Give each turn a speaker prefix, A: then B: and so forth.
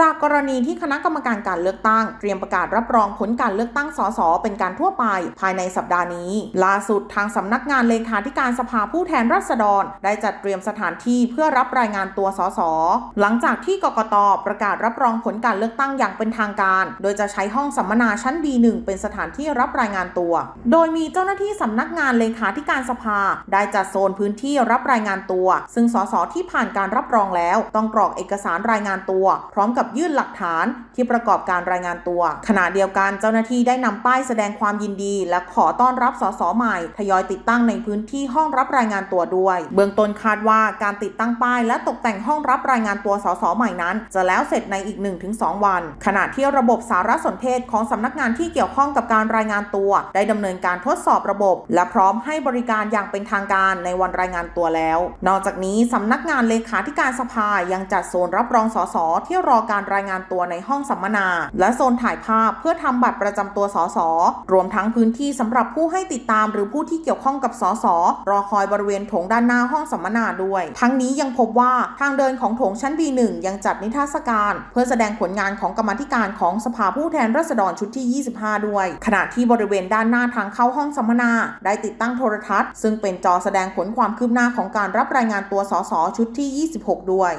A: จากกรณีที่คณะกรรมการการเลือกตั้ง เตรียมประกาศรับรองผลการเลือกตั้งสสเป็นการทั่วไป ภายในสัปดาห์นี้ ล่าสุดทางสำนักงานเลขาธิการสภาผู้แทนราษฎร ได้จัดเตรียมสถานที่เพื่อรับรายงานตัวสสหลังจากที่กกตประกาศรับรองผลการเลือกตั้งอย่างเป็นทางการ โดยจะใช้ห้องสัมมนาชั้น B1 เป็นสถานที่รับรายงานตัว โดยมีเจ้าหน้าที่สำนักงานเลขาธิการสภา ได้จัดโซนพื้นที่รับรายงานตัว ซึ่งสสที่ผ่านการรับรองแล้ว ต้องกรอกเอกสารรายงานตัว พร้อมกับยื่นหลักฐานที่ประกอบการรายงานตัว ขณะเดียวกันเจ้าหน้าที่ได้นำป้ายแสดงความยินดี และขอต้อนรับสสใหม่ ทยอยติดตั้งในพื้นที่ห้องรับรายงานตัวด้วย เบื้องต้นคาดว่าการติดตั้งป้าย และตกแต่งห้องรับรายงานตัวสสใหม่นั้น จะแล้วเสร็จในอีก 1-2 วัน ขณะที่ระบบสารสนเทศของสำนักงานที่เกี่ยวข้องกับการรายงานตัว ได้ดำเนินการทดสอบระบบ และพร้อมให้บริการอย่างเป็นทางการในวันรายงานตัวแล้ว นอกจากนี้สำนักงานเลขาธิการสภายังจัดโซนรับรองสสที่รอการการรายงานตัวในห้องสัมมนา และโซนถ่ายภาพเพื่อทำบัตรประจำตัวสสรวมทั้งพื้นที่สำหรับผู้ให้ติดตามหรือผู้ที่เกี่ยวข้องกับสสรอคอยบริเวณโถงด้านหน้าห้องสัมมนาด้วย ทั้งนี้ยังพบว่าทางเดินของโถงชั้น B1 ยังจัดนิทรรศการ เพื่อแสดงผลงานของกรรมธิการของสภาผู้แทนราษฎรชุดที่ 25 ด้วย ขณะที่บริเวณด้านหน้าทางเข้าห้องสัมมนา ได้ติดตั้งโทรทัศน์ ซึ่งเป็นจอแสดงผลความคืบหน้าของการรับรายงานตัวสสชุดที่ 26 ด้วย